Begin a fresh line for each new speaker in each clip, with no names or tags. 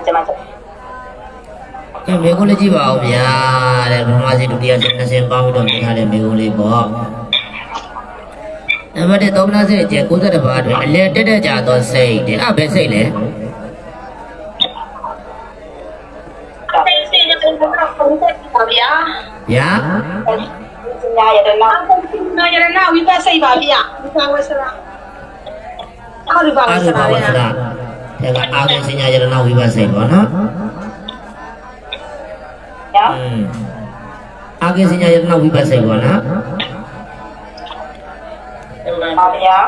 ရတယ်ကျွန်မ
ကဲမေကုန်းလေးကြည့်ပါဦးဗျာတဲ့ပထမစီဒုတိယစီနှစ်ဆင်ပေါင်းပြီးတော့မြင်ထားတဲ့မေကုန်းလေးပေါ့နံပါတ်1သောမနာစိတ်အကျ60ပါးအတွင်းအလဲတက်တက်ကြသောစိတ်တဲ့အဲ့ဘယ်စိတ်လဲ
သိစီရတဲ့ဘုရားဘုရားပါဗျာ
ဗျာ
ညာရတဲ့နောက်
နာယရနာဝိပတ်စိတ်ပါဗျာဝိပတ်ဝဆရာအာရုပါဝ
အာ
ဆ
ရု
ရာ
ပဝ
ဗျာ
ဆရာတဲ့ကအာရုံစညာယရဏဝိပဿစိတ်ပေါ့နော်
ညာ
อืมအာကိစညာယရဏဝိပဿစိတ်ပေါ့နော်
ပါဗျာ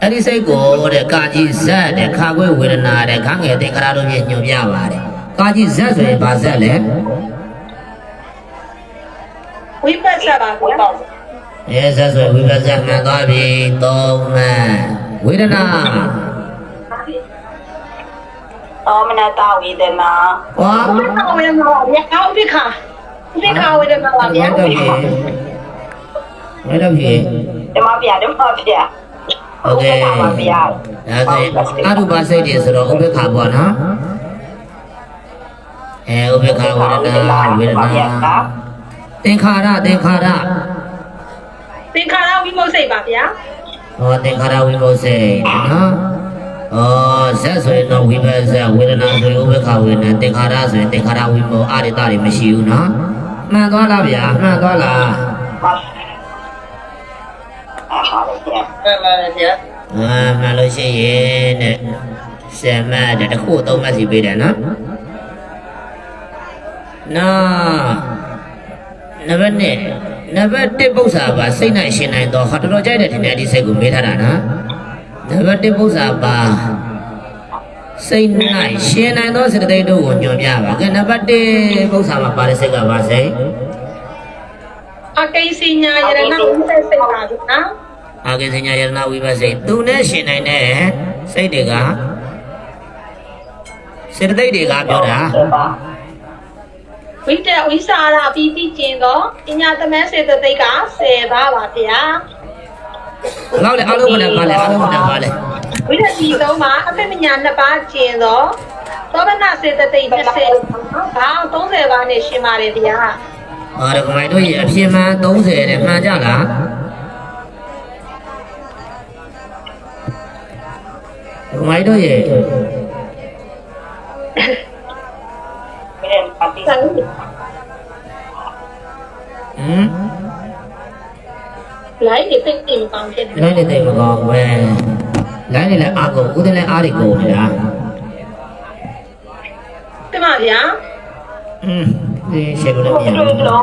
အဲ့ဒီစိတ်ကိုတဲ့ကာကြီးဇက်တဲ့ခါခွေဝေဒနာတဲ့ခန်းငယ်သင်္ခါရတို့ဖြင့်ညွှန်ပြပါတယ်ကာကြီးဇက်ဆိုရင်ဘာဇက်လဲ
ဝိပတ်ဆက်ပါ
ဝိ
ဗျာ
ပါ
အဲဇက်ဆိုရင်ဝိပဿနာမှန်သွားပြီသုံးမှန်ဝေဒနာ
သောမနတဝေဒနာ
ဟော
ဝိပတ်ဝေဒနာပါဗျာအောက်ပိခာပိခာဝေဒနာပါ
ဝေ
ဗျာ
တော့ပြီဝေတော့ပြီ
ဓမ္မဗျာဓမ္မဗျာ
โอเค
ပါဗျာ
ဒါဆိုရင်အရုပစိတ်တွေဆိုတော့ဥပ္ပခါပေါ့နော်အဲဥပ္ပခါဝေဒနာဝေဒနာသင်္ခါရသင်္ခါရ
သင်္ခါရဝိမုတ်စိတ်ပါဗျာ
ဟောသင်္ခါရဝိမုတ်စိတ်နော် ဩဇက်ဆိုရင်တော့ဝိပဿနာဝေဒနာဆိုရင်ဥပ္ပခါဝေဒနာသင်္ခါရဆိုရင်သင်္ခါရဝိမုတ်အာရိတတွေမရှိဘူးနော်မှန်သွားလားဗျာမှန်သွားလား
အားပါဗျာ
အာမှန်လို့ရှိရင်တဲ့ဆယ်မှတ်တဲ့တစ်ခုသုံးမှတ်စီပေးတယ်နော်နော်နံပါတ်1နံပါတ်1ပု္ပ္ပာပါစိတ်နိုင်ရှင်နိုင်တော့ဟာတော်တော်ကြိုက်တယ်ထင်တယ်ဒီစိတ်ကိုမေးထားတာနော် နံပါတ်1ပု္ပ္ပာပါစိတ်နိုင်ရှင်နိုင်သောစေတသိက်တို့ကိုညွှန်ပြပါကဲနံပါတ်1ပု္ပ္ပာမှာပါတဲ့စိတ်ကပါစိတ်
အကိစီညာယရနာဝိပတ်စိတ်ပါဗျာ
အာကေစညာယရနာဝိပဿစိတ်သူနဲ့ရှင်နိုင်တဲ့စိတ်တွေကစေတသိက်တွေကပြောတာ
ပါ
ဝိတဝိစာရပီတိကျင်သောပညာသမန်းစေတသိက်က10ပါးပါဗျာ
ဘယ်လောက်လဲအားလုံးကလည်းပါလဲအားလုံးကလည်းပါလဲ
ဝိတတိသုံးပါအဖိမညာ2ပါးကျင်သောသောဗနာစေတသိက်20ဘာ30ပါးနဲ့ရှင်ပါတယ်ဗျာ
အာရကမိုင်တို့ရဲ့အပြင်းမှန်30တဲ့မှန်ကြလားကမိုင်တို့ရဲ့
မင်းပါတိ
ဆန်
ဟမ်
လိုင်းနေသိသိမကောင်းဖြစ်တယ်
လိုင်းနေသိမကောင်းပဲလိုင်းနေလည်းအာကုန်ဦးတယ်လည်းအားတွေကုန်နေတာ
တင်ပါဗျာ
อืมဒီရှယ်လို့လည်းမရ
တို့
ဘူး
တော့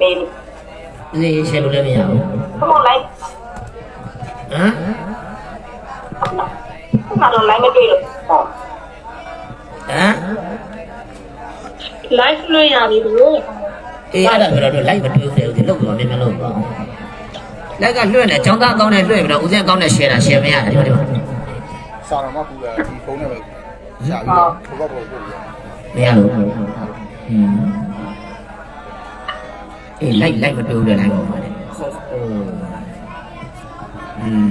ပေး
ဒီရှယ်လို့လည်းမရဘူး
ဘုံလိုက်
ဟမ်
ဘုံတော့လိုက်မတွေ့လို့ဟော
ဟမ်
live လွှင့်ရပြီလို့
အေးအဲ့ဒါပြောတော့လိုက်မတွေ့ဘူးလေဦးဒီလောက်တော့မြန်မြန်လို့ပေါ့ လက်ကလွှင့်တယ်ကျောင်းသားကောင်းတယ်လွှင့်ပြီးတော့ဦးစင်းကောင်းတယ် share တာ share မရတယ်ဒီမှာဒီမှာ
စာတော်မကူတာဒီဖုန်းနဲ့ပဲရပြီးတော့ဘောဘောပို့ပြီး
မရလို့အေးလိုက်လိုက်မပြောဘူးလေလိုက်ပါပါလေဟုတ်อืม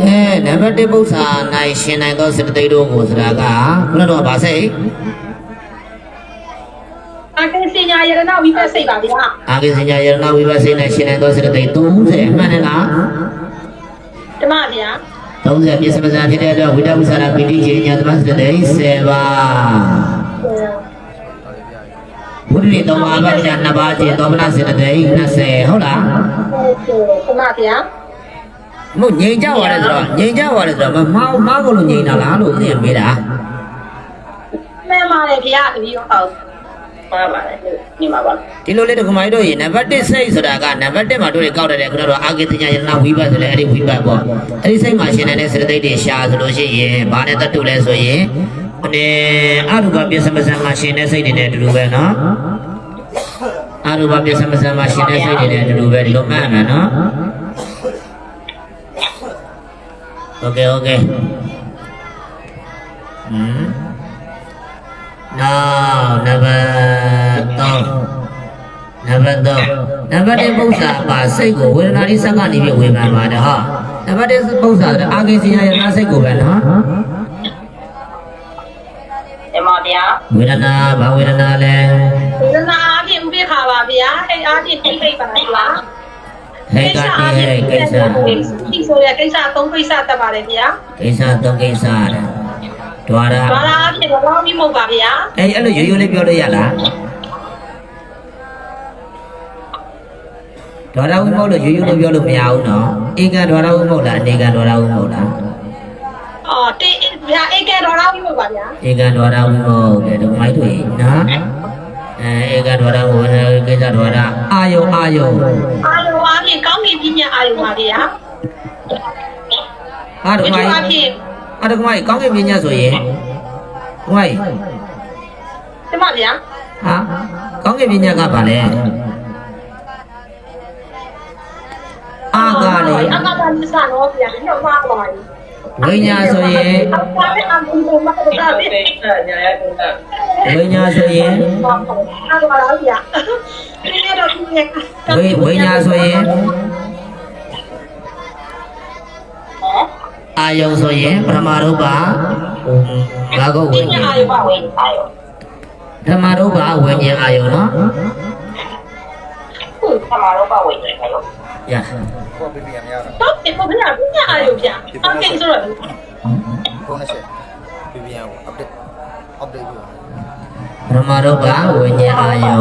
တဲ့နံပါတ်1ပု္ပ္ပာနိုင်ရှင်နိုင်သောစတသိတို့ကိုဆိုတာကခုနတော့ဗာစိတ်
အကိစီညာယရနာဝိပတ်စိတ်ပါဗျာ
အာကိစညာယရဏဝိပဿနာနိုင်ရှင်နိုင်သောစေတသိက်30မှန်တယ်လား
တင်ပါဗျာ
30ပြည့်စမစာဖြစ်တဲ့အတွက်ဝိတ္တဝိသရာပိဋိကျေညာသမစတတိ10ပါးဘုဒ္ဓရေ3ပါးဗဒ္ဒ2ပါးကျေသောမနစေတသိက်20ဟုတ်လား
တင်ပါဗျာ
မို့ငြိမ်ကြပါလေဆိုတော့ငြိမ်ကြပါလေဆိုတော့မမောင်းမောင်းလို့ငြိမ်တာလားလို့ဦးဇင်းမေးတာ
မှန်ပါတယ်ဗျာတပီးဟုတ် ပါပါတယ်ဒီမှာပါ
ဒီလိုလေးတက္ကမကြီးတို့ရေနံပါတ်1စိတ်ဆိုတာကနံပါတ်1မှာတို့တွေကောက်တယ်ခုနကတော့အာကိတညာယရဏဝိပဿဆိုလဲအဲ့ဒီဝိပဿပေါ့အဲ့ဒီစိတ်မှာရှင်နေတဲ့စေတသိက်တွေရှာဆိုလို့ရှိရင်ဘာနဲ့တတ်တူလဲဆိုရင်အနေအရူပပြစ္စမစံမှာရှင်တဲ့စိတ်တွေနဲ့အတူတူပဲနော်အရူပပြစ္စမစံမှာရှင်တဲ့စိတ်တွေနဲ့အတူတူပဲဒီလိုမှတ်ရမယ်နော်โอเคโอเคอืม now number 3နံပါတ်3နံပါတ်1ပု္ပ္ပာပါစိတ်ကိုဝေဒနာလေးစက်ကနေပြီးဝေမှန်ပါတယ်ဟာနနံပါတ်1ပုံစံဆိုအာဂေစီရရနာစိတ်ကိုပဲနော်
ဒီမှာဗျာ
ဝေဒနာဘာဝေဒနာလဲ
ဝေဒနာအပြင်ဥပိ္ပခါပါဗျာအဲ့အားဖြင့်သိသိပါလား
ဟေကတိဟေကိစ္စ
ဒီဆိုရကိစ္စသုံးကိစ္စတက်ပါတယ်ဗျာ
ကိစ္စသုံးကိစ္စတဲ့ ဒွါရ
ဘာသာအဖြစ်တော့လောင်းပြီးမဟုတ်ပါဗျာ
အဲ့အဲ့လိုရိုးရိုးလေးပြောလို့ရလားဒွါရဝိမုတ်လို့ရိုးရိုးလေးပြောလို့မရဘူးနော်ဧကဒွါရဝိမုတ်လားအနေကဒွါရဝိမုတ်လား
အော်တေးဗျာဧကတော်လောင်းပြီးမဟုတ်ပါဗျာ
ဧကဒွါရဝိမုတ်တဲ့တို့မိုက်တို့နော်အဲဧကဒွါရဝိကိစ္စဒွါရအာယုံအာယုံ
အာယုံအားဖြင့်ကောင်းကင်ပြညာအာယုံပါဗျာ
အာဒ
ဝိ
မို
ထု
က်
အားဖြင့်
အာဒမိုက်ကောင်းကင်ပညာဆိုရင်ဝိုင်း
ဒီမှာဗျာ
ဟာကောင်းကင်ပညာကဘာလဲအာကလေ
အကပါလိစတော့ဗျာညောမှာပါဘူး
ဝိညာဆိုရင်
အပါပဲအမှုကိုမတ်တာပဲ
ဝိညာဆိုရင်
အားပါလားဗျာဒီနေ့တော့ဒီနေ့
ဝိဝိညာဆိုရင် အာယုံဆိုရင်ပရမရူပဘာကိုဝိ
ပြ
ညာ
ညာ
ဉ်
အာယုံပါဝင်အာယုံ
ဓမ္မရူပဝိညာဉ်အာယုံနော်
ဟုတ်ကမှာတော့ပါဝင်တယ်အာယုံ
ရ
ကိုပြပြရမရတာ
တော့ဒီပေါ်ကပြညာအာယုံဗျာအကင်ဆိုတော့
ဖုန်းနဲ့ဆက်ပြပြရအောင် update update ပြု
ပရမရူပဝိညာဉ်အာယုံ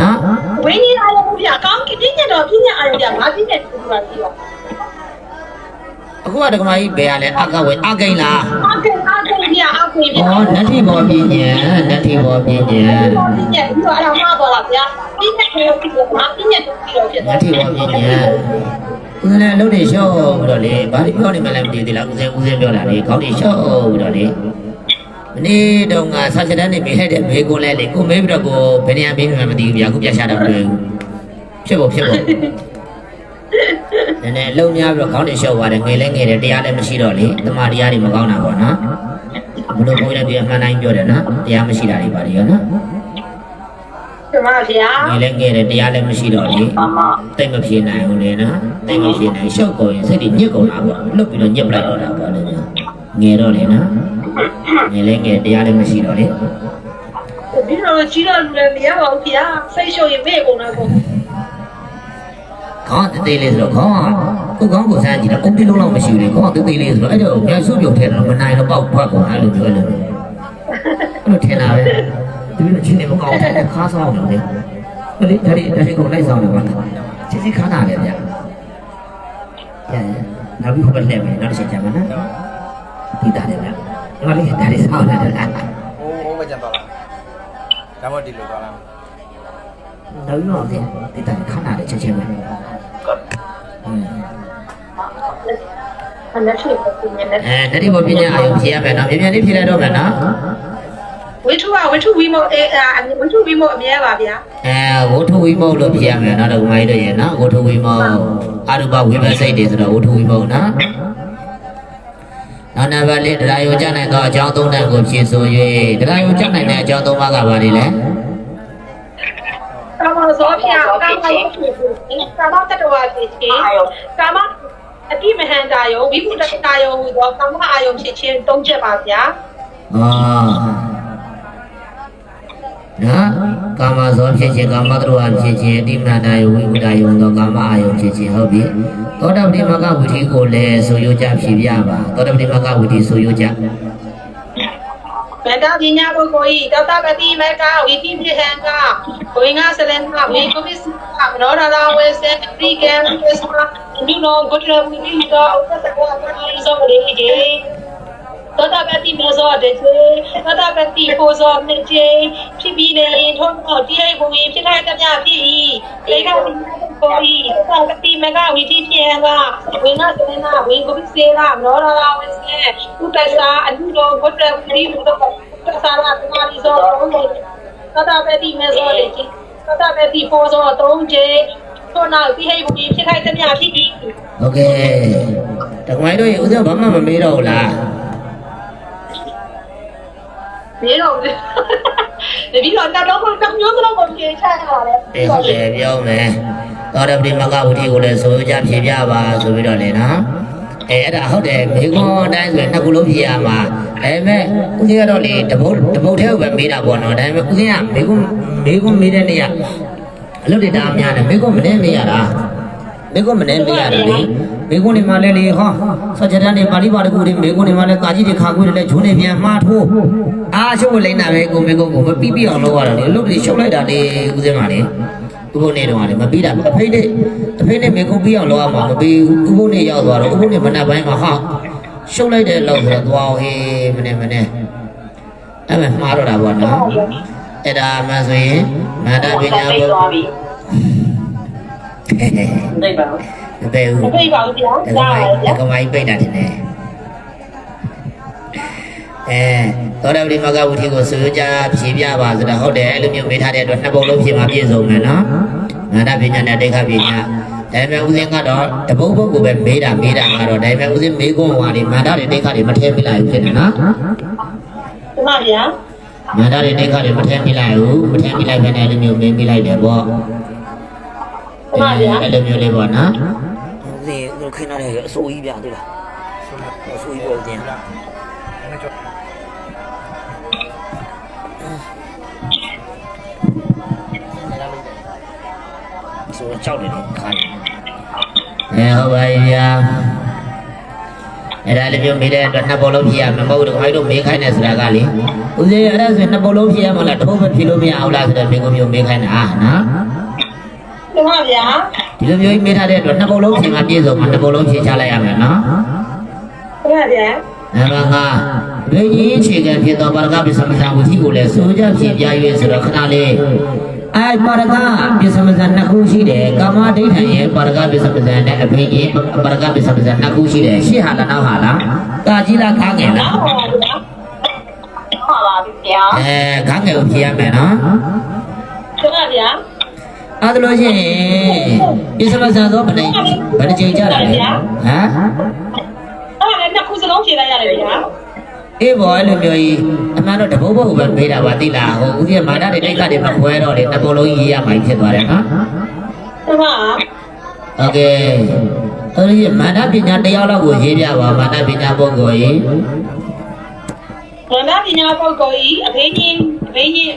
နော်
ဝိညာဉ်အာယုံဗျာကောင်းကင်ပြညာတော့ပြညာအာယုံဗျာငါပြညာတူတူပါကြည့်ပါ
အခုကဒကမကြီးဘယ်ရလဲအကဝေအကိန်းလား
အကင်အကင်ဗျာအကင်ဗျာ
ဩနတ္တိဘောပညာနတ္တိဘောပညာ
ပြညာဒီတော့အဲ့ဒါမှတော့လားဗျာပြညာကိုပြညာပြညာတူတူတော့ဖြစ်
န
သွား
တ္တိဘောပညာဦးဇင်းလည်းလုံးနေလျှော့ပြီးတော့လေဘာလို့ပြောနေမှလည်းမသိသေးလားဦးဇင်းဦးဇင်းပြောတာလေခေါင်းတွေလျှော့ပြီးတော့လေမနေ့တုန်းကဆာချတန်းနေမိလိုက်တဲ့မေကွန်းလဲလေကိုမေးပြီးတော့ကိုဘယ်နေရာမေးမှမသိဘူးဗျာအခုပြချတာမတွေ့ဘူးဖြစ်ဖို့ဖြစ်ဖို့ နည်းနည်းလုံများပြီးတော့ခေါင်းတွေလျှော့သွားတယ်ငွေလဲငယ်တယ်တရားလည်းမရှိတော့လေတမာတရားတွေမကောင်းတာပေါ့နော်ဘလို့ဘိုးလည်းပြအမှန်တိုင်းပြောတယ်နော်တရားမရှိတာတွေပါလေရောနော်
ဒီမှာဗျာ
ငယ်လည်းငယ်တယ်တရားလည်းမရှိတော့လေတိတ်မပြေနိုင်ဘူးလေနော်တိတ်မပြေနိုင်ရှောက်ကုန်ရင်စိတ်တွေညစ်ကုန်တာပေါ့လွတ်ပြီးတော့ညစ်ပလိုက်တော့တာပေါ့လေငယ်တော့လေနော်ငယ်လည်းငယ်တရားလည်းမရှိတော့လေ
ဒီတော့ကြီးတော့လူလည်းမရပါဘူးဗျာစိတ်ရှုပ်ရင်မေ့ကုန်တော့ကုန်
ခေါင်းသေးသေးလေးဆိုတော့ခေါင်းကကိုခေါင်းကိုစမ်းကြည့်တော့အုံးတိလုံးလောက်မရှိဘူးလေခေါင်းကသေးသေးလေးဆိုတော့အဲ့တော့ညဆုပ်ပြုံထဲတော့မနိုင်တော့ပေါက်ဖွက်ကုန်အဲ့လိုမျိုးအဲ့လိုအဲ့လိုထင်တာပဲဒီလိုချင်းနေမကောင်းဘူးခါဆောင်တယ်လေဟိုလေဒါတွေဒါတွေကိုလိုက်ဆောင်တယ်ကွာစစ်စစ်ခါတာလေဗျာအဲနောက်ပြီးဟိုဘက်လက်မယ်နောက်တစ်ချက်ကြမှာနော်ဒီတာလေဗျာငါလေးဒါတွေဆောင်လာတယ်လား
ဟိုဟိုပဲကြံသွားလားဒါမှဒီလိုသွားလား
နောက်ပြီးတော့ဒီဒီတာခါတာလေချက်ချင်းပဲ အင်း
အလက်ရှိကိုပြင်းနေ
အဲတတိဘပညာအာယုဖြေရမယ်နော်မြန်မြန်လေးဖြေလိုက်တော့မယ်နော်
ဝိထုကဝိထုဝီမိုအေဝိထုဝီမိုအမြဲပါဗျာ
အဲဝုထုဝိမုတ်လို့ဖြေရမယ်နော်ဒကမိုင်းတို့ရေနော်ဝုထုဝိမုတ်အရူပဝိပစိတ်တွေဆိုတော့ဝုထုဝိမုတ်နော်နောက်နံပါတ်လေးတရားယုံကြနိုင်သောအကြောင်းသုံးတန်ကိုဖြေဆို၍တရားယုံကြနိုင်တဲ့အကြောင်းသုံးပါးကဘာတွေလဲ
ကာမဇောဖျာကာမယုတ်ဖြစ်ဖြစ်ကာမတတဝါဖြစ်ခြင်းကာမအတိမဟန္တာယုံဝိပုတ္တတာယုံဟူသောကာမအာယုံဖြစ်ခြင်းသုံးချက်ပါဗျာ
အာနော်ကာမဇောဖြစ်ခြင်းကာမတရဝဖြစ်ခြင်းအတိမနာယဝိဝုဒ္ဒယုံသောကာမအာယုဖြစ်ခြင်းဟုတ်ပြီသောတပတိမကဝိသီကိုလည်းဆိုရကြဖြေပြပါသောတပတိမကဝိသီဆိုရကြ
မေတ္တာပညာပုဂ္ဂိုလ်ဤတောတပတိမေကဝိတိပြဟံကဝိငါစရဏဝိကုပိစကမနောရရာဝေစေပရိကံပစ္စမနုနောဂုတရဝိတိတောဥပ္ပတကောပရိသောရေကျေသောတာပတိမေဇောတေချေသောတာပတိပိုဇောမေချေဖြစ်ပြီးနေထုံးတော့တိယဘုံကြီးဖြစ်လိုက်ကြပြဖြစ်၏လေကဝိ ကိုဤသောတာပတိမေကဝိတိပြဟံကဝိငါစရဏဝိကုပိစေကမနောရရာဝေစေဥပ္ပစာအနုနောဂုတရဝိတိတောသာရတနာဒီဇောသုံးချေသောတာပတိမေဇောတေချေသောတာပတိပိုဇောသုံးချေထို့နောက်တိဟိဘုံကြီးဖြစ်လိုက်ကြပြဖြစ်၏
ဟုတ်ကဲ့တကမိုင်းတို့ရေဦးစောဘာမှမမေးတော့ဘူးလား
ဘေးတော့တပီတော့တော့တော့တောင်မျိုးစလုံးကိုပြေချရတာလေ
အေးဟုတ်တယ်ပြောမယ် သောတပတိမကဝိသီကိုလည်းဆိုရကြဖြေပြပါဆိုပြီးတော့လေနော်အဲအဲ့ဒါဟုတ်တယ်မိကွန်းအတိုင်းဆိုရင်နှစ်ခုလုံးဖြေရမှာဒါပေမဲ့ဦးစင်းကတော့လေတပုတ်တပုတ်ထဲကိုပဲမေးတာပေါ့နော်ဒါပေမဲ့ဦးစင်းကမိကွန်းမိကွန်းမေးတဲ့နေ့ကအလုပ်တွေတားများတယ်မိကွန်းမနေမေးရတာမိကွန်းမနေမေးရတယ်လေမိကွန်းနေမှလည်းလေဟောစကြတန်းနေပါဠိပါဠိကူတွေမိကွန်းနေမှလည်းကာကြီးတွေခါခွေးတွေလည်းဂျုံနေပြန်မှားထိုးအားရှုပ်ဝလိမ့်တာပဲကိုမိကွန်းကိုမပြီးပြအောင်လုပ်ရတာလေအလုပ်တွေရှုပ်လိုက်တာလေဦးစင်းကလေ ဥပုပ်နေတော့လည်းမပြီးတာအဖိနေအဖိနေမေကုန်းပြီးအောင်လုပ်ရမှာမပြီးဥပုပ်နေရောက်သွားတော့ဥပုပ်နေမနက်ပိုင်းမှာဟာရှုပ်လိုက်တဲ့လောက်ဆိုတော့သွားဟေးမနေ့မနေ့အဲ့မဲ့မှားတော့တာပေါ့နော်အဲ့ဒါမှဆိုရင်မန္တပညာဘု
သွားပြီသိပါဘူး
မပဲဘူး
မပြေပါဘူးဗျာ
အဲ့
ဒါ
ဒါ
ပါဗျာ
ကမိုင်းပိတ်တာတင်တယ် အဲသောတာပတိမကဝုထိကိုစွေကြဖြေပြပါဆိုတာဟုတ်တယ်အဲ့လိုမျိုးမေးထားတဲ့အတွက်နှစ်ပုံလုံးဖြေမှာပြည့်စုံမယ်နော်ငါဒပညာနဲ့ဒိဋ္ဌပညာဒါပေမဲ့ဦးစင်းကတော့တပုတ်ပုတ်ကိုပဲမေးတာမေးတာကတော့ဒါပေမဲ့ဦးစင်းမေးခွန်းဟွာလေမန္တတွေဒိဋ္ဌတွေမထဲမိလိုက်ဘူးဖြစ်တယ်နော်
ဒီမှာဗျာ
မန္တတွေဒိဋ္ဌတွေမထဲမိလိုက်ဘူးမထဲမိလိုက်ဘဲနဲ့အဲ့လိုမျိုးမေးမိလိုက်တယ်ပေါ့
ဒီမှာဗျာ
အဲ့လိုမျိုးလေးပေါ့နော်ဦးစင်းတို့ခင်းရတယ်အစိုးကြီးပြသေးလားအစိုးကြီးပေါ့ဦးစင်း ဆိုတော့ကြောက်တယ်လေခိုင်းအဲဟုတ်ပါပြီဗျာအဲ့ဒါလေးမျိုးမေးတဲ့အတွက်နှစ်ပုံလုံးဖြေရမှာမဟုတ်ဘူးခိုင်းတို့မေးခိုင်းတယ်ဆိုတာကလေဦးစင်းအဲ့ဒါဆိုရင်နှစ်ပုံလုံးဖြေရမှာလားတစ်ပုံပဲဖြေလို့မရအောင်လားဆိုတော့မေးခွန်းမျိုးမေးခိုင်းတာနော်
ဒီမှာဗျာ
ဒီလိုမျိုးမေးထားတဲ့အတွက်နှစ်ပုံလုံးဖြေမှာပြည့်စုံမှာတစ်ပုံလုံးဖြေချလိုက်ရမယ်နော်
ဒီမှာဗျာ
နံပါတ်5ဒွေကြီးအခြေခံဖြစ်သောပါရကပစ္စမဇံဝတိကိုလည်းစိုးကြဖြင့်ပြရွေးဆိုတော့ခဏလေး အဲပါရကပစ္စမဇံနှစ်ခုရှိတယ်ကာမဒိဋ္ဌံရဲ့ပါရကပစ္စမဇံနဲ့အဖိကြီးပါရကပစ္စမဇံနှစ်ခုရှိတယ်ရှေ့ဟာလားနောက်ဟာလားကာကြီးလားခါငယ်လား
ဟုတ်ပါဗျာ
ဟုတ်ပါပြီဗျာ
အဲခါငယ်ကိုဖြေရမယ်နော်
ဒီမှာဗျာ
အဲ့ဒါလို့ရှိရင်ပစ္စမဇံသောဘယ်နဲ့ဘယ်နှချိန်ကြတာလဲဟမ်
အဲ့ဒါလည်းနှစ်ခုစလုံးဖြေလိုက်ရတယ်ဗျာ
အေးဘောအဲ့လိုမျိုးကြီးအမှန်တော့တပုတ်ပုတ်ပဲမေးတာပါသိလားဟိုဦးကြီးမာနတွေတိတ်ခတ်တွေမခွဲတော့လေတစ်ပုံလုံးရေးရမှဖြစ်သွားတယ်နော်
ဒီမှာ
โอเคအဲ့ဒီမာနပညာတရားလောက်ကိုရေးပြပါမာနပညာပုဂ္ဂိုလ်ကြီး
ဘာသာပညာပုဂ္ဂိုလ်ဤအဖေကြီးအဖေကြီး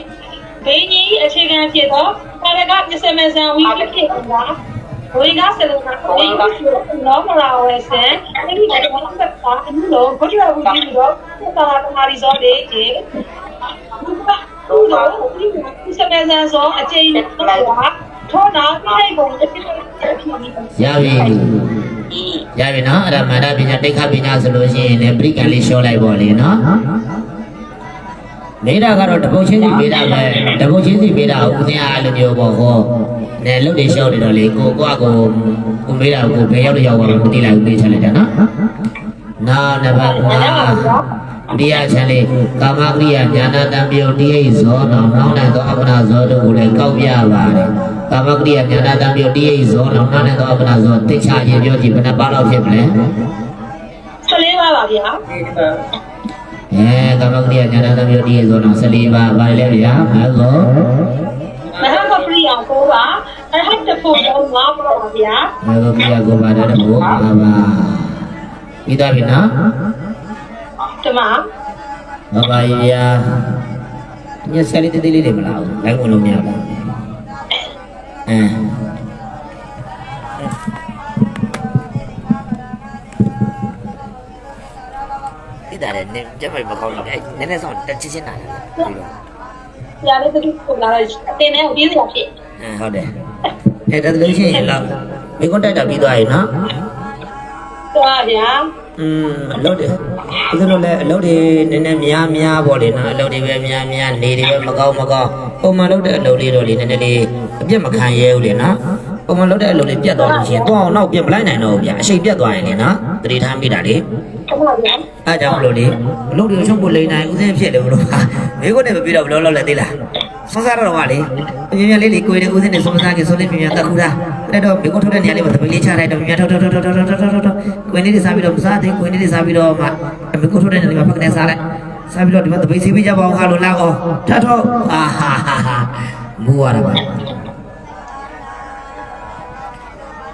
အဖေကြီးအခြေခံဖြစ်သောပါရကပစ္စမဇံဝိပဖြစ်တာ ဝိနာစလနာဝိနာနောမလာဝေစံအဲ့ဒီကတော့ဆက်တာအမှုလို့ဘုရားဝိကြီးတော့သာသနာရီဇောလေးကြီးဘုရားဘုရားပစ္စမဇံဇောအကျဉ်းတော့ထောနာပြိပုံတစ်ဖြစ်ဖြစ်ဖြစ်
ရပြီရပြီနော်အဲ့ဒါမာနပညာတိတ်ခပညာဆိုလို့ရှိရင်လည်းပရိကံလေးရှော့လိုက်ပါလေနော်မေးတာကတော့တပုတ်ချင်းစီမေးတာပဲတပုတ်ချင်းစီမေးတာဦးစင်းအားလိုမျိုးပေါ့ဟော နဲလုတ်တွေရှော့နေတော့လေကိုကိုကကိုကိုမေးတာကိုဘယ်ရောက်တော့ရောက်သွားမှမသိလိုက်ဘူးသိချင်လိုက်တာနော်နောက်နံပါတ်5ဒီအချမ်းလေးကာမကရိယာညာနာတံပြုတ်တိယိဇောနောင်နောက်တဲ့သောအပ္ပနာဇောတို့ကိုလည်းကောက်ပြပါတယ်ကာမကရိယာညာနာတံပြုတ်တိယိဇောနောင်နောက်တဲ့သောအပ္ပနာဇောသိချရင်ပြောကြည့်ဘယ်နှပါလောက်ဖြစ်မလဲ
ဆလေးပါပါဗျာ
အဲကာမကရိယာညာနာတံပြုတ်တိယိဇောနောင်14ပါးပါလေဗျာအဲဆို
မဟာကပ ရိယာကိုပါအဟတ်တဖို့တော့ငါပါပါဗျာ
အဲဆိုပြရကိုပါတယ်တဘောပါပါပြီးသားပြီနော်
ဒီမှာ
ဘာပါဗျာညစလေးတေးသေးလေးတွေမလားဘူးလိုက်ဝင်လို့မရဘူးအဲဒီတာလည်းနင်းကြမိုက်မကောင်းဘူးအဲနည်းနည်းဆောင်တက်ချင်းချင်းနာတယ်ပြီးတော့
ဆရာလေးတို့ကိုလာလိုက်အတင်းနဲ့ပြေးစရာဖြစ်
အဲဟုတ်တယ်အဲဒါလို့ရှိရင်လောက်မိကွန်တိုက်တာပြီးသွားပြီနော်
သွားဗျာ
อืมအလုပ်တွေဒီလိုလဲအလုပ်တွေနည်းနည်းများများပေါ့လေနော်အလုပ်တွေပဲများများနေတွေပဲမကောင်းမကောင်းပုံမှန်လုပ်တဲ့အလုပ်လေးတော့လေနည်းနည်းလေးအပြတ်မခံရဲဘူးလေနော်ပုံမှန်လုပ်တဲ့အလုပ်လေးပြတ်သွားလို့ရှိရင်တော့နောက်ပြတ်မလိုက်နိုင်တော့ဘူးဗျအရှိန်ပြတ်သွားရင်လေနော်တတိထားမိတာလေ
ဒီမှာဗျာ
အဲကြောင့်မလို့လေအလုပ်တွေချုပ်ဖို့လိမ့်နိုင်ဦးစင်းဖြစ်တယ်ဘလို့မိကုန်းနဲ့မပြီးတော့ဘလို့လောက်လဲသိလားဆွမ်းစားတော့ကလေမြင်မြင်လေးလေးကိုယ်နဲ့ဦးစင်းနဲ့ဆွမ်းစားကြဆိုလေးမြင်မြင်ကခုတာအဲ့တော့မိကုန်းထုတ်တဲ့နေရာလေးမှာသပိတ်လေးချလိုက်တော့မြင်မြင်ထုတ်ထုတ်ထုတ်ထုတ်ထုတ်ထုတ်ထုတ်ကိုယ်လေးတွေစားပြီးတော့မစားသေးကိုယ်လေးတွေစားပြီးတော့မှမိကုန်းထုတ်တဲ့နေရာလေးမှာဖက်ကနေစားလိုက်စားပြီးတော့ဒီမှာသပိတ်စီးပြီးကြပါအောင်ခါလို့လာအောင်ထထောက်အာဟာဟာဟာမူရတာပါ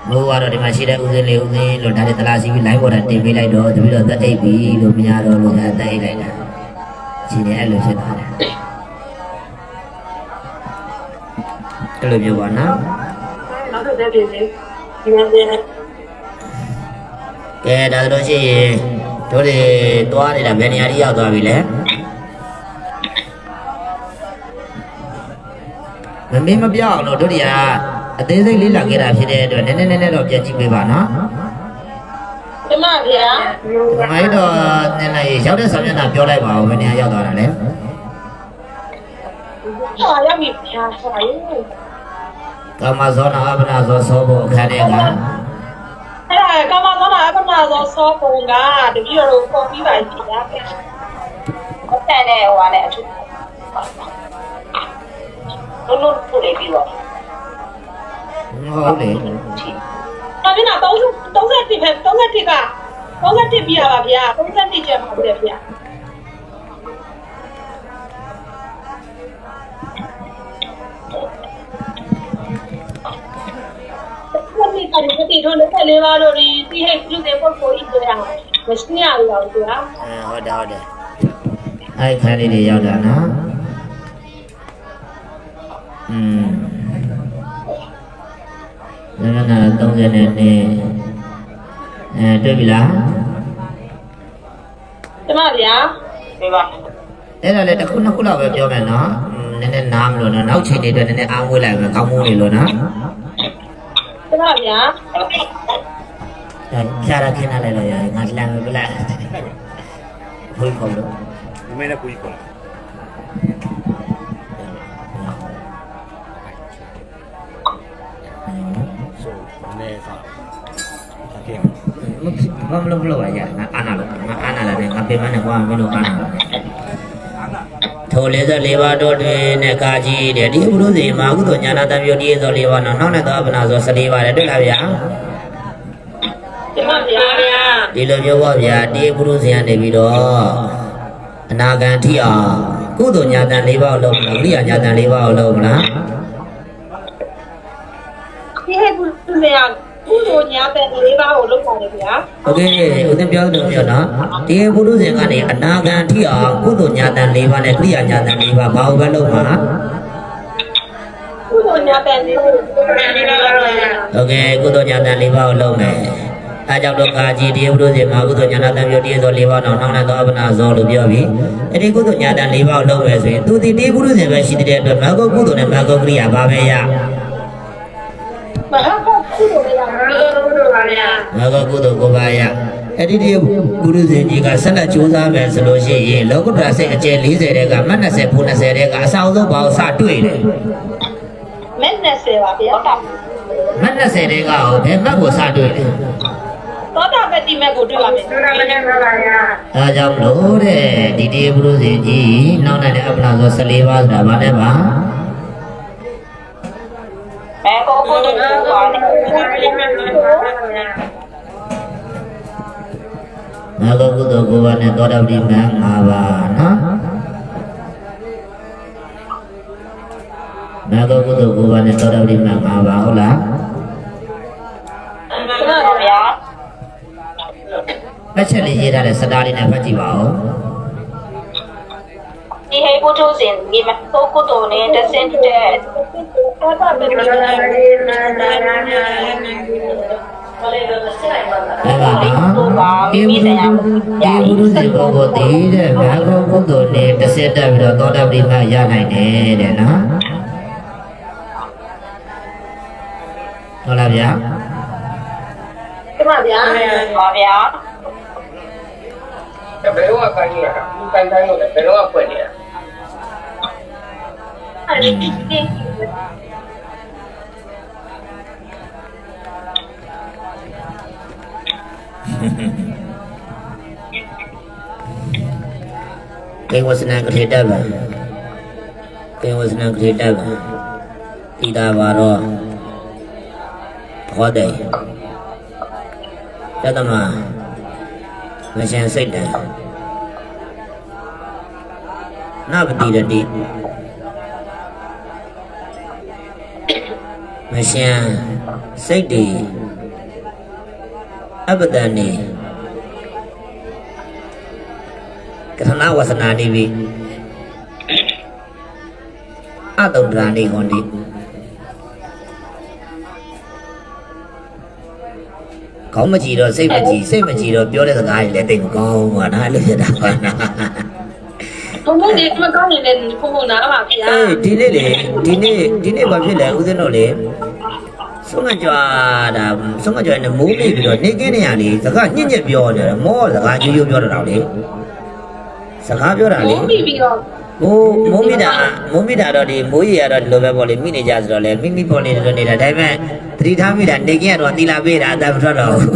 မိုးကတော့ဒီမှာရှိတဲ့ဦးစင်းလေးဦးစင်းလို့ဒါတွေတလားစီပြီး line ပေါ်တာတင်ပေးလိုက်တော့တပည့်တော်သက်အိပ်ပြီလို့မများတော့လို့ဒါသက်အိပ်လိုက်တာရှင်နေအဲ့လိုဖြစ်သွားတယ်အဲ့လိုပြောပါနော်
နောက်တော့တက်ပြီလေဒီမှာပြန်
ကဲဒါဆိုလို့ရှိရင်တို့တွေသွားနေတာဘယ်နေရာကြီးရောက်သွားပြီလဲမမေးမပြောက်လို့တို့တွေက အသေးစိတ်လေးလာခဲ့တာဖြစ်တဲ့အတွက်နည်းနည်းနည်းနည်းတော့ပြန်ကြည့်ပေးပါနော်
ကျမဗျာ။
မိုင်းတော့နည်းနည်းရောက်တဲ့ဆောင်မျက်နှာပြောလိုက်ပါဦးဘယ်နေရာရောက်သွားတာလဲ
ဟာရပြီဗျာဟာရေ။
ကာမဇောနာအပနာဇောသောဘောအခန်းထဲက
အဲ့ဒါကမ္ဘာသောနာအပနာသောစောပုံကတပည့်တော်ကိုပြီးပါပြီဗျာဟုတ်တယ်နဲ့ဟိုကလည်းအထူးလုံးလုံးပို့လေးပြီးတော့
ဟုတ်လေ
ဒါပြင်တော့30 30တိပဲ30တိက30တိပြရပါဗျာ30တိကျမှာပဲဗျာဒီနေ့ကဒီထုံးလေးလေးပါလို့ဒီဟိတ်ပြုတဲ့ပုံကိုဤကြရအောင်မရှိရဘူးတော့ဗျာ
အဲဟုတ်တယ်ဟုတ်တယ်။အဲ့ခန်းလေးတွေရောက်တာနော်။อืม နည်းနည်း30နဲ့နေအဲတွေ့ပြီလား
ကျမဗျာဒီပါ။
အဲ့ဒါလည်းတစ်ခုနှစ်ခုလောက်ပဲပြောမယ်နော်။อืมနည်းနည်းနားမလို့နော်နောက်ချိန်တွေအတွက်နည်းနည်းအားမွေးလိုက်မယ်ကောင်းမိုးနေလို့နော်
ကျမဗျာ။
အဲဖြာရခင်းလာလိုက်လို့ရငါလှမ်းမပလိုက်။ဘုရားလို့
ဒီမဲနဲ့ကိုကြီးခေါ်
ဘာမလို့မလို့ပါရငါအာနာလို့ငါအာနာလာတယ်ငါပြင်မနဲ့ကွာမင်းတို့အာနာလို့ထိုလေးသောလေးပါးတို့တွင်နဲ့ကာကြီးတဲ့ဒီဘုရုစီမှာကုသိုလ်ညာနာတံပြုဒီသောလေးပါးနော်နောက်နဲ့သောအပနာသော14ပါးတဲ့တွေ့လားဗျာ
ကျမဗျာဗျာ
ဒီလိုပြောပါဗျာဒီဘုရုစီကနေပြီးတော့အနာဂံထိအောင်ကုသိုလ်ညာတံ၄ပါးကိုလုံးမလားကိရိယာညာတံ၄ပါးကိုလုံးမလား
ဒီဟဲ့ဘူးသူစရာ ကုသိုလ်ညာပယ်လေးပါးကိုလုပ်ပါတယ်ခ
င်ဗျာဟုတ်ကဲ့ဦးသိန်းပြောလို့ပြောနော်ဒီဘုရုဇင်ကနေအနာဂံထိအောင်ကုသိုလ်ညာတန်၄ပါးနဲ့ကိရိယာညာတန်၄ပါးဘာလို့ပဲလုပ်မှာ
ကုသိုလ်ညာတန်၄ပါးကိုဟုတ်
ကဲ့ကုသိုလ်ညာတန်၄ပါးကိုလုပ်မယ်အဲကြောင့်တော့ကာကြီးတရားဥဒ္ဒေမှာကုသိုလ်ညာတံပြောတရားတော်၄ပါးတော့နှောင်းနဲ့သောအပနာဇောလို့ပြောပြီးအဲဒီကုသိုလ်ညာတံ၄ပါးလုံးပဲဆိုရင်သူဒီတေကုသိုလ်ရှင်ပဲရှိတဲ့အတွက်မဂ္ဂကုသိုလ်နဲ့မဂ္ဂကရိယာပါပဲရ
မဂ္ဂကုသိုလ် ဗျာ
မဂ္ဂကုသိုလ်ကိုပါရအဲ့ဒီတရားဘုရားရှင်ကြီးကဆက်လက်ကြိုးစားမယ်ဆိုလို့ရှိရင်လောကုတ္တရာစိတ်အကျယ်40တဲ့ကမတ်20ဖို့20တဲ့ကအဆောင်ဆုံးဘာကိုစတွေ့တယ်
မက်နဲ့ဆယ်ပါဗျာတော့
မတ်20တဲ့ကဟောဘယ်မတ်ကိုစတွေ့တယ်
တော့တာပဲတိမဲ့ကိုတွေ့ပါမယ်တွေ့ပါမယ်ပါဗျာ
အဲကြောင့်လို့တဲ့ဒီတေဘုရုဇင်ကြီးနောက်နိုင်တဲ့အပ္ပလာဆို14ပါးဆိုတာဗာနဲ့ပါ
အဲကိုကုသိုလ်ကိုပါတယ်
ငါကကုသိုလ်ကိုပါနဲ့သောတာပတိမံ5ပါးနော်ငါကကုသိုလ်ကိုပါနဲ့သောတာပတိမံ5ပါးဟုတ်လား
ကျမဗျာ
ဖက်ချက်လေးရေးထားတဲ့စတားလေးနဲ့ဖတ်ကြည့်ပါဦး
ဒီဟိပုထုဇဉ်ဒီမှာကိုကုသိုလ်နဲ့တဆင့်တဲ့
တော့တာပဲတိမဲ့
အဲပါနော်တေဘုရုဇင်တေဘုရုဇင်ကိုကိုတည်တဲ့ငါကကုသိုလ်နဲ့တစ်ဆက်တက်ပြီးတော့သောတာပတိမံရနိုင်တယ်တဲ့နော်ဟုတ်လားဗျာ
ကျမဗျာ
ပါဗျာ
ဘယ်တော့ကိုင်းနေတာကိုင်းတိုင်းလို့လည်းဘယ်တော့ဖွင့်နေတာ
အဲ့ဒီဒီ
ကေဝစနံကထေတဗံကေဝစနံကထေတဗံဣဒာဘာရောဘောတေတတမမရှင်စိတ်တံနဗတိရတိ မရှင်စိတ်တေအပဒနိကထနာဝဆနာနိဝိအတုဒ္ဒရာနိဟောတိကောင်းမကြည့်တော့စိတ်မကြည့်စိတ်မကြည့်တော့ပြောတဲ့စကားတွေလည်းတိတ်မကောင်းပါလားအဲ့လိုဖြစ်တာပါနော်
ဘုံဘုံဒီမကောင်းနေတယ်ဘုံဘုံနာပါဗျာ
အေးဒီနေ့လေဒီနေ့ဒီနေ့ဘာဖြစ်လဲဦးဇင်းတို့လေဆုံးမကြွားတာဆုံးမကြွားနေမိုးမိပြီးတော့နေကင်းနေရလေစကားညစ်ညစ်ပြောနေတယ်မောစကားရိုးရိုးပြောတော့လေစကားပြောတာလေ
ဘုံပြီးပြီးတော့
မိုးမိုးမိတာမိုးမိတာတော့ဒီမိုးရီကတော့ဒီလိုပဲပေါ့လေမိနေကြဆိုတော့လေမိမိပေါ်နေလို့နေတာဒါပေမဲ့သတိထားမိတာနေကင်းကတော့တီလာပေးတာအတမထွက်တော့ဘူး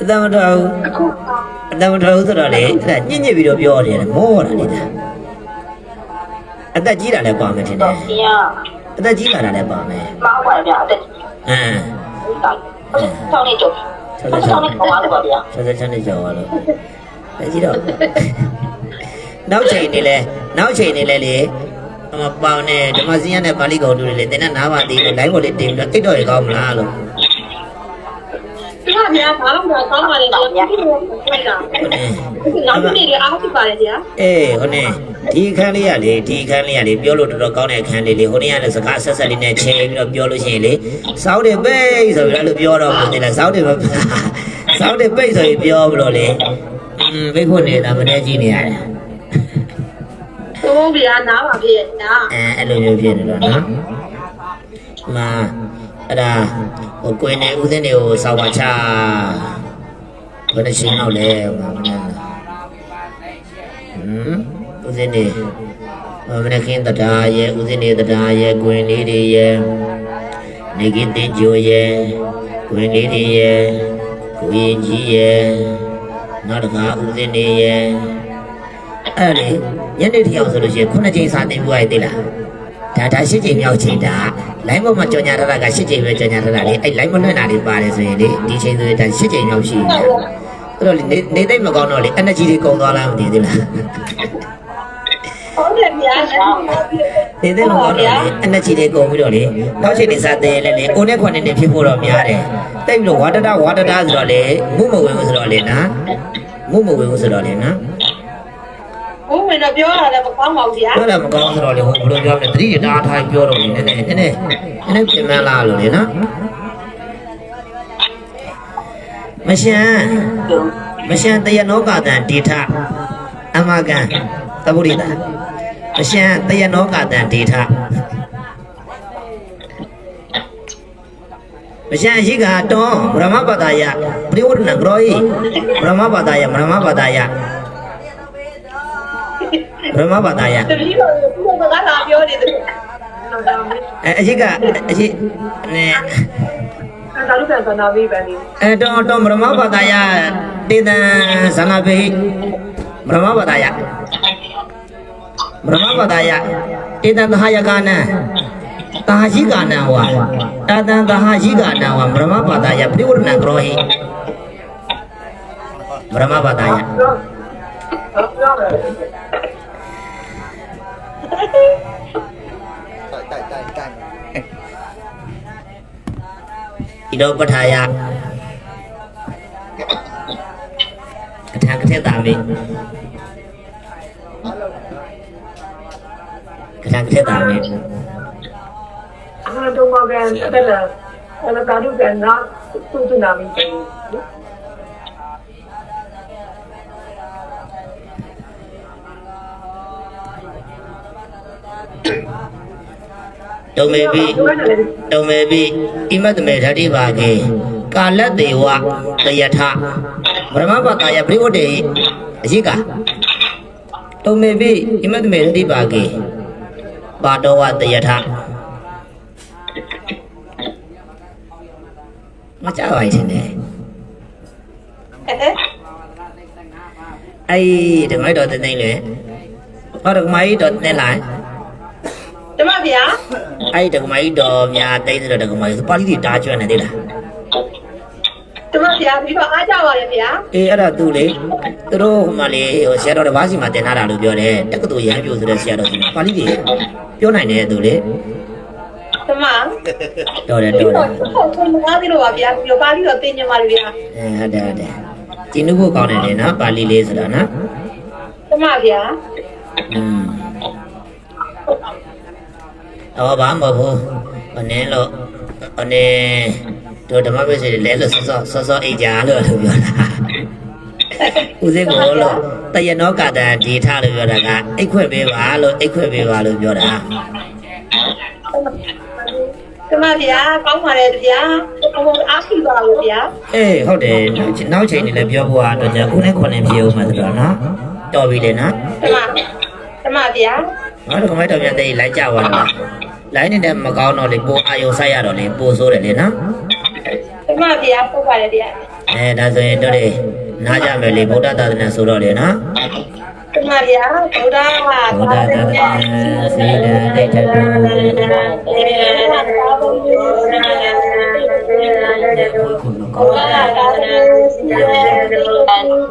အတမထွက်ဘူး
အခု
အတမထွက်ဘူးဆိုတော့လေအဲ့ဒါညစ်ညစ်ပြီးတော့ပြောနေတယ်မောတာလေဒါအသက်ကြီးတာလည်းပါမယ်ထင်တယ်
ဒီက
အသက်ကြီးလာတာလည်းပါမယ်
မောက်ပါဗျာအတက်
အင်း
ဆောင်းနေကြဆောင်းနေပေါ်ပါလေပါဗျာ
ဆက်ဆက်ချမ်းနေကြောက်ရလို့တက်ကြီးတော့နောက်ချိန်နေလဲနောက်ချိန်နေလဲလေအမပေါင်းနဲ့ဓမ္မစင်းရနဲ့ပါဠိတော်တူတွေလေတင်တဲ့နားပါသေးလို့ live ပေါ်လေးတင်ပြီးတော့အိတ်တော်ရကောင်းမလားလို့
ဒီကဗျာဘာလို့တော့ကောင်းပါလဲဆိုတော့ဒီလိုတွေ့တာ
ဟုတ်တယ်
နောက်နေ့တွေအားဖြစ်ပါတယ်ဗျာ
အေးဟုတ်နေဒီအခန်းလေးကလေဒီအခန်းလေးကလေပြောလို့တော်တော်ကောင်းတဲ့အခန်းလေးလေဟိုနေ့ကလည်းစကားဆက်ဆက်လေးနဲ့ချိန်ပြီးတော့ပြောလို့ရှိရင်လေစောင်းတယ်ပိတ်ဆိုပြီးတော့အဲ့လိုပြောတော့ဘူးတင်လားစောင်းတယ်မစောင်းတယ်ပိတ်ဆိုပြီးပြောပြီးတော့လေอืมဘိတ်ဖို့နေတာမနေကြည့်နေရတယ်
ဘုံဘုံဗျာနားပါဗျာနား
အဲအဲ့လိုမျိုးဖြစ်နေတော့နော်။မာ အဲ့ဒါဟိုကိုင်းနေဦးသိန်းတွေကိုစောက်ပါချဘယ်နှရှင်တော့လဲဟိုမှာမနာဟမ်ဦးသိန်းနေမနခင်တရားရဲ့ဦးသိန်းနေတရားရဲ့ကိုင်းလေးတွေရဲ့နေကင်းတင်ကြိုရဲ့ကိုင်းလေးတွေရဲ့ကိုရင်ကြီးရဲ့နောက်တစ်ခါဦးသိန်းနေရဲ့အဲ့လေညနေထီအောင်ဆိုလို့ရှိရင်ခုနှစ်ချိန်စာသင်ပြရသေးလား ဒါဒါရှစ်ချိန်မြောက်ချိန်ဒါလိုင်းပေါ်မှာကြော်ညာထားတာကရှစ်ချိန်ပဲကြော်ညာထားတာလေအဲ့လိုင်းမလွှင့်တာတွေပါတယ်ဆိုရင်လေဒီချိန်ဆိုရင်ဒါရှစ်ချိန်မြောက်ရှိနေတာအဲ့တော့လေနေနေသိမ့်မကောင်းတော့လေ energy တွေကုန်သွားလားမသိသေးလား
ဟုတ်တယ်ဗျာ
နေသိမ့်မကောင်းတော့လေ energy တွေကုန်ပြီးတော့လေနောက်ချိန်တွေစာသင်လေလေကိုနဲ့ခွန်နေနေဖြစ်ဖို့တော့များတယ်တိတ်ပြီးတော့ဝါတတဝါတတဆိုတော့လေမှုမဝင်ဘူးဆိုတော့လေနော်မှုမဝင်ဘူးဆိုတော့လေနော်
ဘုံဝင်တော့ပြောရတာမကောင်းပါဘူးဗျာ
ပြောတာမကောင်းဆိုတော့လေဟိုဘယ်လိုပြောမလဲတတိယတားထားပြောတော့လေနည်းနည်းနည်းနည်းနည်းနည်းပြင်မလားလို့လေနော်မရှန်မရှန်တယနောကတံဒေထအမကံသဗ္ဗုရိတာမရှန်တယနောကတံဒေထမရှန်ရှိကတောဗြဟ္မပဒယပရိဝဒနဂရောဟိဗြဟ္မပဒယဗြဟ္မပဒယ ဗြဟ္မပဒယ
တပည့်တော်ကဘုံကလာပြောနေတယ်
အဲအရှိကအရှိနဲ့
အဲဒါလူကသနာမေးပဲနေ
အဲတော့တော့ဗြဟ္မဘာသာယတေတံဇနာပေဗြဟ္မဘာသာယဗြဟ္မဘာသာယတေတံသဟယကနံသဟရှိကနံဝါတာတံသဟရှိကနံဝါဗြဟ္မဘာသာယပြိဝရဏကရောဟိဗြဟ္မဘာသာယ
ဟု တ်ပြောတယ်
တိုက်တိုက်တိုက်တိုက်
ဣတောပဋ္ဌာယကထံကထေတာမိကထံကထေတာမိ
အာတော့မကန်တဲ့လားအဲ့ဒါတို့ကနာသူ့နာမ တယ်
တုံမေပိတုံမေပိဣမတမေဓာတိဘာကေကာလတေဝတယထဗြဟ္မပတာယပရိဝတ္တေအရှိကတုံမေပိဣမတမေဓာတိဘာကေပါတောဝတယထမကြပါဘူးရှင်အဲ့ဒီမိုက်တော်တဲ့တဲ့လေဟောဒကမိုက်တော်တဲ့လား
တမဗျာ
အဲ့ဒီဒကမကြီးတော်များတိတ်တဲ့ဒကမကြီးပါဠိတွေတားကျွမ်းနေသေးလား
တမဗျာပြီးတော့အားကြပါရဲ့ဗျာ
အေးအဲ့ဒါသူလေသူတို့ဟိုမှာလေဟိုဆရာတော်တစ်ပါးစီမှာတင်ထားတာလို့ပြောတယ်တက္ကသိုလ်ရဟန်းပြိုဆိုတဲ့ဆရာတော်စီမှာပါဠိတွေပြောနိုင်တယ်သူလေ
ဟသမ
တော်တယ်
ဒီ
တော်တ
တော့
ယ်
ဟုတ်ကဲ့မသားသေးလို့ပါဗျာပြီးတော့ပါဠိတော့သိညမှာလေဗျာ
အဲဟုတ်တယ်ဟုတ်တယ်ကျင်းဖို့ကောင်းတယ်လေနော်ပါဠိလေးဆိုတာနော်
သမဗျာ
อืม တော့ဘာမဟုတ်ဘူးအနည်းလို့အနည်းတို့ဓမ္မပစ္စည်းလဲလို့စောစောစောအိတ်ကြလို့လို့ပြောတာဦးစင်းကိုလို့တယနောကာတံဒီထလို့ပြောတာကအိတ်ခွက်ပေးပါလို့အိတ်ခွက်ပေးပါလို့ပြောတာ
သမဗျာကောင်းပါလေဗျာဟိုအားရှိပါလို့ဗျာ
အေးဟုတ်တယ်နောက်ချိန်နောက်ချိန်နေလည်းပြောဖို့အတွက်じゃခုနဲ့ခုနဲ့ပြေဦးမှာဆိုတော့နော်တော်ပြီလေနော်
သမသမဗျာ
ငါတို့ကမိုက်တော်ပြန်တဲ့လိုက်ကြပါလား လိုင်းနေတဲ့မကောင်းတော့လေပိုအာယုံဆိုင်ရတော့လေပိုဆိုးတယ်လေနော်
သမဗျာပုတ်ပါလေဗျာ
အဲဒါဆိုရင်တို့လေနားကြမယ်လေဗုဒ္ဓသာသနာဆိုတော့လေနော်
သမဗျာဘုရား
ဗုဒ္ဓသာသနာစေတဒိဋ္ဌတုခုနကောနားပါလေတင်ပြီးတော့
This is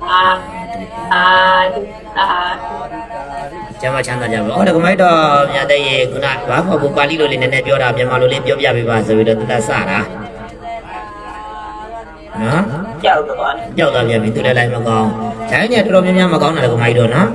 that Nag and Aris is the case that Nagari Naris that the Ah Ah Ah
ကျမ်းမချမ်းသာကြပါဘောတကမိုက်တော့မြတ်တဲ့ရေခုနဘာမှဘူးပါဠိလိုလေးနည်းနည်းပြောတာမြန်မာလိုလေးပြောပြပေးပါဆိုပြီးတော့သက်သက်စတာနော်
ကြောက်တော့
ကြောက်တော့ပြန်ပြီသူလည်းလိုက်မကောင်း။ဒါနဲ့တော်တော်များများမကောင်းတာလည်းကမိုက်တော့နော်